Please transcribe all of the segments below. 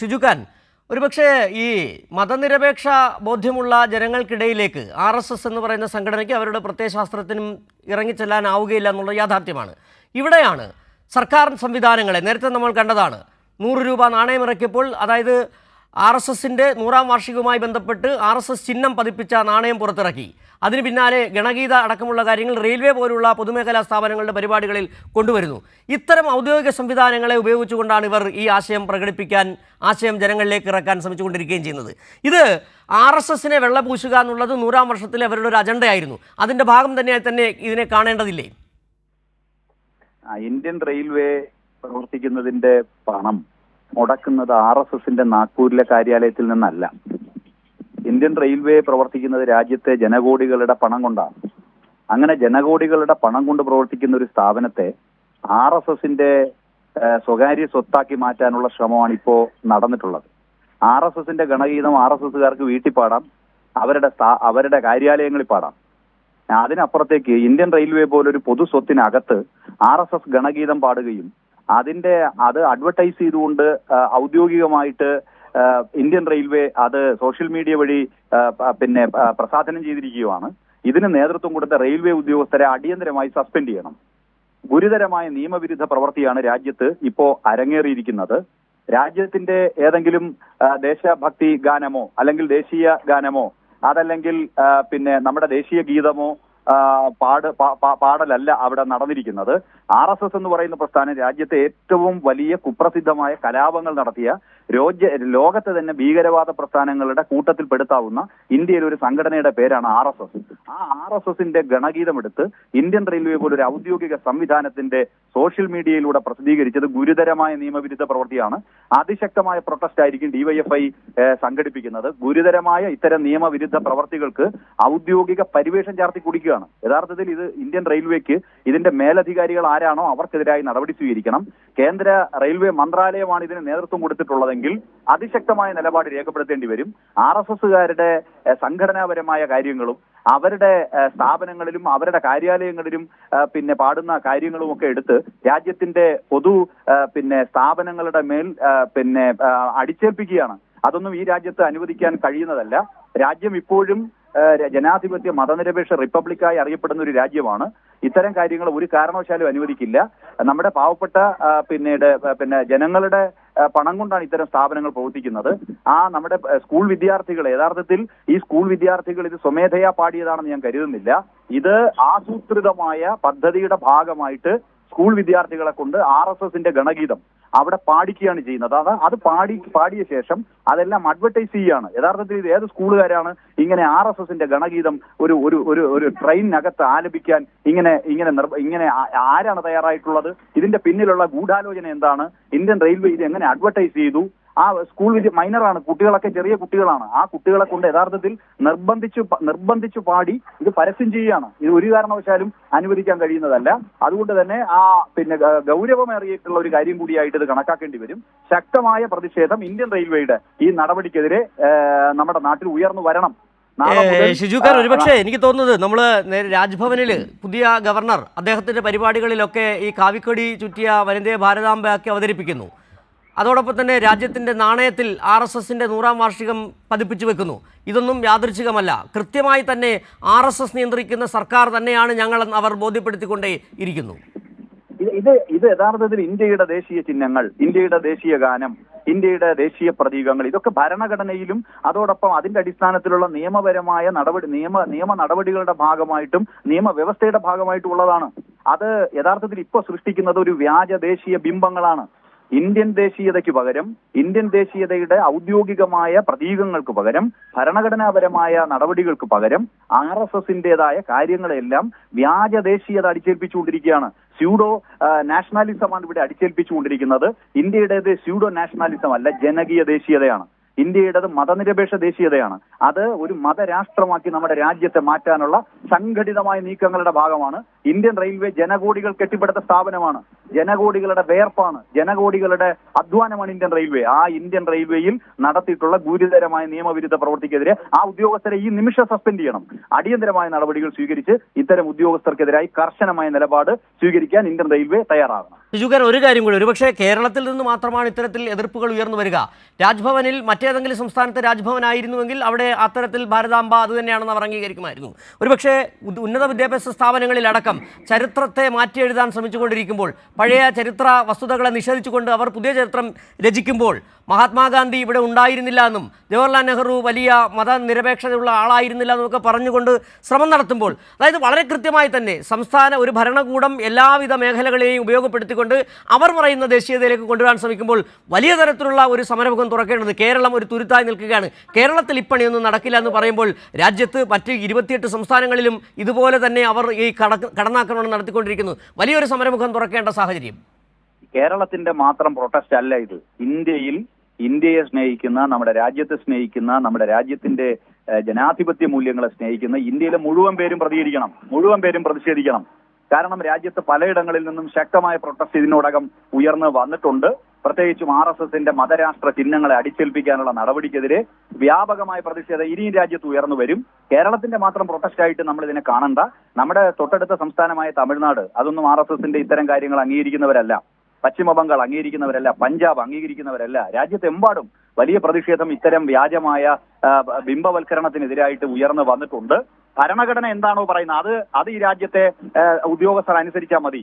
ഷിജുഖാൻ ഒരുപക്ഷെ ഈ മതനിരപേക്ഷ ബോധ്യമുള്ള ജനങ്ങൾക്കിടയിലേക്ക് ആർ എസ് എസ് എന്ന് പറയുന്ന സംഘടനയ്ക്ക് അവരുടെ പ്രത്യയശാസ്ത്രത്തിനും ഇറങ്ങിച്ചെല്ലാനാവുകയില്ല എന്നുള്ള യാഥാർത്ഥ്യമാണ്. ഇവിടെയാണ് സർക്കാർ സംവിധാനങ്ങളെ നേരത്തെ നമ്മൾ കണ്ടതാണ് നൂറ് രൂപ നാണയം ഇറക്കിയപ്പോൾ അതായത് ആർ എസ് എസിന്റെ നൂറാം വാർഷികവുമായി ബന്ധപ്പെട്ട് ആർ എസ് എസ് ചിഹ്നം പതിപ്പിച്ച നാണയം പുറത്തിറക്കി. അതിന് പിന്നാലെ ഗണഗീത അടക്കമുള്ള കാര്യങ്ങൾ റെയിൽവേ പോലുള്ള പൊതുമേഖലാ സ്ഥാപനങ്ങളുടെ പരിപാടികളിൽ കൊണ്ടുവരുന്നു. ഇത്തരം ഔദ്യോഗിക സംവിധാനങ്ങളെ ഉപയോഗിച്ചുകൊണ്ടാണ് ഇവർ ഈ ആശയം പ്രകടിപ്പിക്കാൻ ആശയം ജനങ്ങളിലേക്ക് ഇറക്കാൻ ശ്രമിച്ചുകൊണ്ടിരിക്കുകയും ചെയ്യുന്നത്. ഇത് ആർ എസ് എസിനെ വെള്ളപൂശുക എന്നുള്ളത് നൂറാം വർഷത്തിലെ അവരുടെ ഒരു അജണ്ടയായിരുന്നു. അതിന്റെ ഭാഗം തന്നെയായി തന്നെ ഇതിനെ കാണേണ്ടതില്ലേ? ഇന്ത്യൻ റെയിൽവേ പ്രവർത്തിക്കുന്നതിന്റെ പണം മുടക്കുന്നത് ആർ എസ് എസിന്റെ നാഗ്പൂരിലെ കാര്യാലയത്തിൽ നിന്നല്ല. ഇന്ത്യൻ റെയിൽവേ പ്രവർത്തിക്കുന്നത് രാജ്യത്തെ ജനകോടികളുടെ പണം കൊണ്ടാണ്. അങ്ങനെ ജനകോടികളുടെ പണം കൊണ്ട് പ്രവർത്തിക്കുന്ന ഒരു സ്ഥാപനത്തെ ആർ എസ് എസിന്റെ സ്വകാര്യ സ്വത്താക്കി മാറ്റാനുള്ള ശ്രമമാണ് ഇപ്പോ നടന്നിട്ടുള്ളത്. ആർ എസ് എസിന്റെ ഗണഗീതം ആർ എസ് എസുകാർക്ക് വീട്ടിൽ പാടാം അവരുടെ അവരുടെ കാര്യാലയങ്ങളിൽ പാടാം. അതിനപ്പുറത്തേക്ക് ഇന്ത്യൻ റെയിൽവേ പോലൊരു പൊതു സ്വത്തിനകത്ത് ആർ എസ് എസ് ഗണഗീതം പാടുകയും അതിന്റെ അത് അഡ്വർടൈസ് ചെയ്തുകൊണ്ട് ഔദ്യോഗികമായിട്ട് ഇന്ത്യൻ റെയിൽവേ അത് സോഷ്യൽ മീഡിയ വഴി പിന്നെ പ്രസാധനം ചെയ്തിരിക്കുകയാണ്. ഇതിന് നേതൃത്വം കൊടുത്ത റെയിൽവേ ഉദ്യോഗസ്ഥരെ അടിയന്തരമായി സസ്പെൻഡ് ചെയ്യണം. ഗുരുതരമായ നിയമവിരുദ്ധ പ്രവൃത്തിയാണ് രാജ്യത്ത് ഇപ്പോ അരങ്ങേറിയിരിക്കുന്നത്. രാജ്യത്തിന്റെ ഏതെങ്കിലും ദേശഭക്തി ഗാനമോ അല്ലെങ്കിൽ ദേശീയ ഗാനമോ അതല്ലെങ്കിൽ പിന്നെ നമ്മുടെ ദേശീയ ഗീതമോ പാട് പാടലല്ല അവിടെ നടന്നിരിക്കുന്നത്. ആർ എസ് എസ് എന്ന് പറയുന്ന പ്രസ്ഥാനം രാജ്യത്തെ ഏറ്റവും വലിയ കുപ്രസിദ്ധമായ കലാപങ്ങൾ നടത്തിയ രോജ്യ ലോകത്തെ തന്നെ ഭീകരവാദ പ്രസ്ഥാനങ്ങളുടെ കൂട്ടത്തിൽപ്പെടുത്താവുന്ന ഇന്ത്യയിൽ ഒരു സംഘടനയുടെ പേരാണ് ആർ എസ് എസ്. ആ ആർ എസ് എസിന്റെ ഗണഗീതമെടുത്ത് ഇന്ത്യൻ റെയിൽവേ പോലൊരു ഔദ്യോഗിക സംവിധാനത്തിന്റെ സോഷ്യൽ മീഡിയയിലൂടെ പ്രസിദ്ധീകരിച്ചത് ഗുരുതരമായ നിയമവിരുദ്ധ പ്രവൃത്തിയാണ്. അതിശക്തമായ പ്രൊട്ടസ്റ്റ് ആയിരിക്കും ഡിവൈഎഫ്ഐ സംഘടിപ്പിക്കുന്നത്. ഗുരുതരമായ ഇത്തരം നിയമവിരുദ്ധ പ്രവർത്തികൾക്ക് ഔദ്യോഗിക പരിവേഷം ചാർത്തി കുടിക്കുകയാണ് യഥാർത്ഥത്തിൽ ഇത് ഇന്ത്യൻ റെയിൽവേക്ക് ഇതിന്റെ മേലധികാരികൾ ആരാണോ അവർക്കെതിരായി നടപടി സ്വീകരിക്കണം. കേന്ദ്ര റെയിൽവേ മന്ത്രാലയമാണ് ഇതിന് നേതൃത്വം കൊടുത്തിട്ടുള്ളതെങ്കിൽ അതിശക്തമായ നിലപാട് രേഖപ്പെടുത്തേണ്ടി വരും. ആർ എസ് എസുകാരുടെ സംഘടനാപരമായ കാര്യങ്ങളും അവരുടെ സ്ഥാപനങ്ങളിലും അവരുടെ കാര്യാലയങ്ങളിലും പിന്നെ പാടുന്ന കാര്യങ്ങളും ഒക്കെ എടുത്ത് രാജ്യത്തിന്റെ പൊതു പിന്നെ സ്ഥാപനങ്ങളുടെ മേൽ പിന്നെ അടിച്ചേൽപ്പിക്കുകയാണ്. അതൊന്നും ഈ രാജ്യത്ത് അനുവദിക്കാൻ കഴിയുന്നതല്ല. രാജ്യം ഇപ്പോഴും ജനാധിപത്യ മതനിരപേക്ഷ റിപ്പബ്ലിക്കായി അറിയപ്പെടുന്ന ഒരു രാജ്യമാണ്. ഇത്തരം കാര്യങ്ങൾ ഒരു കാരണവശാലും അനുവദിക്കില്ല. നമ്മുടെ പാവപ്പെട്ട പിന്നീട് പിന്നെ ജനങ്ങളുടെ പണം കൊണ്ടാണ് ഇത്തരം സ്ഥാപനങ്ങൾ പ്രവർത്തിക്കുന്നത്. ആ നമ്മുടെ സ്കൂൾ വിദ്യാർത്ഥികൾ യഥാർത്ഥത്തിൽ ഈ സ്കൂൾ വിദ്യാർത്ഥികൾ ഇത് സ്വമേധയാ പാടിയതാണെന്ന് ഞാൻ കരുതുന്നില്ല. ഇത് ആസൂത്രിതമായ പദ്ധതിയുടെ ഭാഗമായിട്ട് സ്കൂൾ വിദ്യാർത്ഥികളെ കൊണ്ട് ആർ എസ് എസിന്റെ ഗണഗീതം അവിടെ പാടിക്കുകയാണ് ചെയ്യുന്നത്. അത് അത് പാടി പാടിയ ശേഷം അതെല്ലാം അഡ്വർടൈസ് ചെയ്യുകയാണ് യഥാർത്ഥത്തിൽ ഇത് ഏത് സ്കൂളുകാരാണ് ഇങ്ങനെ ആർ എസ് എസിന്റെ ഗണഗീതം ഒരു ഒരു ഒരു ഒരു ട്രെയിനിനകത്ത് ആലപിക്കാൻ ഇങ്ങനെ ഇങ്ങനെ ഇങ്ങനെ ആരാണ് തയ്യാറായിട്ടുള്ളത്? ഇതിന്റെ പിന്നിലുള്ള ഗൂഢാലോചന എന്താണ്? ഇന്ത്യൻ റെയിൽവേ ഇത് എങ്ങനെ അഡ്വർടൈസ് ചെയ്തു? ആ സ്കൂൾ വിദ്യ മൈനറാണ് കുട്ടികളൊക്കെ ചെറിയ കുട്ടികളാണ്. ആ കുട്ടികളെ കൊണ്ട് യഥാർത്ഥത്തിൽ നിർബന്ധിച്ചു നിർബന്ധിച്ചു പാടി ഇത് പരസ്യം ചെയ്യുകയാണ്. ഇത് ഒരു കാരണവശാലും അനുവദിക്കാൻ കഴിയുന്നതല്ല. അതുകൊണ്ട് തന്നെ ആ പിന്നെ ഗൗരവമേറിയിട്ടുള്ള ഒരു കാര്യം കൂടിയായിട്ട് ഇത് കണക്കാക്കേണ്ടി വരും. ശക്തമായ പ്രതിഷേധം ഇന്ത്യൻ റെയിൽവേയുടെ ഈ നടപടിക്കെതിരെ നമ്മുടെ നാട്ടിൽ ഉയർന്നു വരണം. ഷിജുക്കാർ ഒരുപക്ഷെ എനിക്ക് തോന്നുന്നത് നമ്മൾ രാജ്ഭവനിൽ പുതിയ ഗവർണർ അദ്ദേഹത്തിന്റെ പരിപാടികളിലൊക്കെ ഈ കാവിക്കൊടി ചുറ്റിയ വനിതയെ ഭാരതാംബയാക്കി അവതരിപ്പിക്കുന്നു. അതോടൊപ്പം തന്നെ രാജ്യത്തിന്റെ നാണയത്തിൽ ആർ എസ് എസിന്റെ നൂറാം വാർഷികം പതിപ്പിച്ചു വെക്കുന്നു. ഇതൊന്നും യാദൃച്ഛികമല്ല. കൃത്യമായി തന്നെ ആർ എസ് എസ് നിയന്ത്രിക്കുന്ന സർക്കാർ തന്നെയാണ് ഞങ്ങൾ അവർ ബോധ്യപ്പെടുത്തിക്കൊണ്ടേ ഇരിക്കുന്നു. ഇത് ഇത് യഥാർത്ഥത്തിൽ ഇന്ത്യയുടെ ദേശീയ ചിഹ്നങ്ങൾ ഇന്ത്യയുടെ ദേശീയ ഗാനം ഇന്ത്യയുടെ ദേശീയ പ്രതീകങ്ങൾ ഇതൊക്കെ ഭരണഘടനയിലും അതോടൊപ്പം അതിന്റെ അടിസ്ഥാനത്തിലുള്ള നിയമപരമായ നടപടി നിയമ നിയമ നടപടികളുടെ ഭാഗമായിട്ടും നിയമവ്യവസ്ഥയുടെ ഭാഗമായിട്ടും ഉള്ളതാണ്. അത് യഥാർത്ഥത്തിൽ ഇപ്പോൾ സൃഷ്ടിക്കുന്നത് ഒരു വ്യാജ ദേശീയ ബിംബങ്ങളാണ്. ഇന്ത്യൻ ദേശീയതയ്ക്ക് പകരം ഇന്ത്യൻ ദേശീയതയുടെ ഔദ്യോഗികമായ പ്രതീകങ്ങൾക്ക് പകരം ഭരണഘടനാപരമായ നടപടികൾക്ക് പകരം ആർ എസ് എസിന്റേതായ കാര്യങ്ങളെല്ലാം വ്യാജ ദേശീയത അടിച്ചേൽപ്പിച്ചുകൊണ്ടിരിക്കുകയാണ്. സ്യൂഡോ നാഷണാലിസമാണ് ഇവിടെ അടിച്ചേൽപ്പിച്ചുകൊണ്ടിരിക്കുന്നത്. ഇന്ത്യയുടേത് സ്യൂഡോ നാഷണാലിസം അല്ല ജനകീയ ദേശീയതയാണ്. ഇന്ത്യയുടേത് മതനിരപേക്ഷ ദേശീയതയാണ്. അത് ഒരു മതരാഷ്ട്രമാക്കി നമ്മുടെ രാജ്യത്തെ മാറ്റാനുള്ള സംഘടിതമായ നീക്കങ്ങളുടെ ഭാഗമാണ് ഇന്ത്യൻ റെയിൽവേ ജനകോടികൾ കെട്ടിപ്പടുത്ത സ്ഥാപനമാണ്. ജനകോടികളുടെ വേർപ്പാണ്. ജനകോടികളുടെ അധ്വാനമാണ് ഇന്ത്യൻ റെയിൽവേ. ആ ഇന്ത്യൻ റെയിൽവേയിൽ നടത്തിയിട്ടുള്ള ഗുരുതരമായ നിയമവിരുദ്ധ പ്രവർത്തിക്കെതിരെ ആ ഉദ്യോഗസ്ഥരെ ഈ നിമിഷം സസ്പെൻഡ് ചെയ്യണം. അടിയന്തരമായ നടപടികൾ സ്വീകരിച്ച് ഇത്തരം ഉദ്യോഗസ്ഥർക്കെതിരായി കർശനമായ നിലപാട് സ്വീകരിക്കാൻ ഇന്ത്യൻ റെയിൽവേ തയ്യാറാകണം. ഷിജുഖാൻ ഒരു കാര്യം കൂടി. ഒരുപക്ഷെ കേരളത്തിൽ നിന്ന് മാത്രമാണ് ഇത്തരത്തിൽ എതിർപ്പുകൾ ഉയർന്നു വരിക. രാജ്ഭവനിൽ മറ്റേതെങ്കിലും സംസ്ഥാനത്തെ രാജ്ഭവനായിരുന്നുവെങ്കിൽ അവിടെ അത്തരത്തിൽ ഭാരതാംബ അത് തന്നെയാണെന്ന് അവർ അംഗീകരിക്കുമായിരുന്നു. ഒരുപക്ഷെ ഉന്നത വിദ്യാഭ്യാസ സ്ഥാപനങ്ങളിലടക്കം ചരിത്രത്തെ മാറ്റി എഴുതാൻ ശ്രമിച്ചുകൊണ്ടിരിക്കുമ്പോൾ പഴയ ചരിത്ര വസ്തുതകളെ നിഷേധിച്ചുകൊണ്ട് അവർ പുതിയ ചരിത്രം രചിക്കുമ്പോൾ മഹാത്മാഗാന്ധി ഇവിടെ ഉണ്ടായിരുന്നില്ല എന്നും ജവഹർലാൽ നെഹ്റു വലിയ മതനിരപേക്ഷതയുള്ള ആളായിരുന്നില്ല എന്നൊക്കെ പറഞ്ഞുകൊണ്ട് ശ്രമം നടത്തുമ്പോൾ അതായത് വളരെ കൃത്യമായി തന്നെ സംസ്ഥാന ഒരു ഭരണകൂടം എല്ലാവിധ മേഖലകളെയും ഉപയോഗപ്പെടുത്തിക്കൊണ്ട് അവർ പറയുന്ന ദേശീയതയിലേക്ക് കൊണ്ടുവരാൻ ശ്രമിക്കുമ്പോൾ വലിയ തരത്തിലുള്ള ഒരു സമരമുഖം തുറക്കേണ്ടത് കേരളം ഒരു തുരുത്തായി നിൽക്കുകയാണ്. കേരളത്തിൽ ഇപ്പണിയൊന്നും നടക്കില്ല എന്ന് പറയുമ്പോൾ രാജ്യത്ത് മറ്റ് ഇരുപത്തിയെട്ട് സംസ്ഥാനങ്ങളിലും ഇതുപോലെ തന്നെ അവർ ഈ കട കടന്നാക്രമണം നടത്തിക്കൊണ്ടിരിക്കുന്നു. വലിയൊരു സമരമുഖം തുറക്കേണ്ട സാഹചര്യം. കേരളത്തിന്റെ മാത്രം പ്രൊട്ടസ്റ്റ് അല്ല ഇത്. ഇന്ത്യയിൽ ഇന്ത്യയെ സ്നേഹിക്കുന്ന നമ്മുടെ രാജ്യത്തെ സ്നേഹിക്കുന്ന നമ്മുടെ രാജ്യത്തിന്റെ ജനാധിപത്യ മൂല്യങ്ങളെ സ്നേഹിക്കുന്ന ഇന്ത്യയിലെ മുഴുവൻ പേരും പ്രതികരിക്കണം. മുഴുവൻ പേരും പ്രതിഷേധിക്കണം. കാരണം രാജ്യത്ത് പലയിടങ്ങളിൽ നിന്നും ശക്തമായ പ്രൊട്ടസ്റ്റ് ഇതിനോടകം ഉയർന്നു വന്നിട്ടുണ്ട്. പ്രത്യേകിച്ചും ആർ എസ് എസിന്റെ മതരാഷ്ട്ര ചിഹ്നങ്ങളെ അടിച്ചേൽപ്പിക്കാനുള്ള നടപടിക്കെതിരെ വ്യാപകമായ പ്രതിഷേധം ഇനിയും രാജ്യത്ത് ഉയർന്നു വരും. കേരളത്തിന്റെ മാത്രം പ്രൊട്ടസ്റ്റ് ആയിട്ട് നമ്മൾ ഇതിനെ കാണണ്ട. നമ്മുടെ തൊട്ടടുത്ത സംസ്ഥാനമായ തമിഴ്നാട് അതൊന്നും ആർ എസ് എസിന്റെ ഇത്തരം കാര്യങ്ങൾ അംഗീകരിക്കുന്നവരല്ല. പശ്ചിമ ബംഗാൾ അംഗീകരിക്കുന്നവരല്ല പഞ്ചാബ് അംഗീകരിക്കുന്നവരല്ല. രാജ്യത്തെമ്പാടും വലിയ പ്രതിഷേധം ഇത്തരം വ്യാജമായ ബിംബവൽക്കരണത്തിനെതിരായിട്ട് ഉയർന്നു വന്നിട്ടുണ്ട്. ഭരണഘടന എന്താണോ പറയുന്നത്? അത് അത് ഈ രാജ്യത്തെ ഉദ്യോഗസ്ഥർ അനുസരിച്ചാൽ മതി.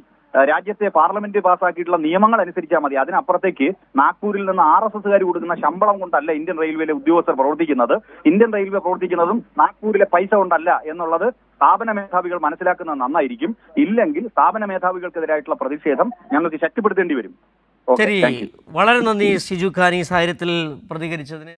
രാജ്യത്തെ പാർലമെന്റ് പാസ്സാക്കിയിട്ടുള്ള നിയമങ്ങൾ അനുസരിച്ചാൽ മതി. അതിനപ്പുറത്തേക്ക് നാഗ്പൂരിൽ നിന്ന് ആർ എസ് എസുകാർ കൊടുക്കുന്ന ശമ്പളം കൊണ്ടല്ല ഇന്ത്യൻ റെയിൽവേയിലെ ഉദ്യോഗസ്ഥർ പ്രവർത്തിക്കുന്നത്. ഇന്ത്യൻ റെയിൽവേ പ്രവർത്തിക്കുന്നതും നാഗ്പൂരിലെ പൈസ കൊണ്ടല്ല എന്നുള്ളത് സ്ഥാപന മേധാവികൾ മനസ്സിലാക്കുന്നത് നന്നായിരിക്കും. ഇല്ലെങ്കിൽ സ്ഥാപന മേധാവികൾക്കെതിരായിട്ടുള്ള പ്രതിഷേധം ഞങ്ങൾക്ക് ശക്തിപ്പെടുത്തേണ്ടി വരും. ശരി. വളരെ നന്ദി സിജു ഖാൻ ഈ സാഹചര്യത്തിൽ പ്രതികരിച്ചതിന്.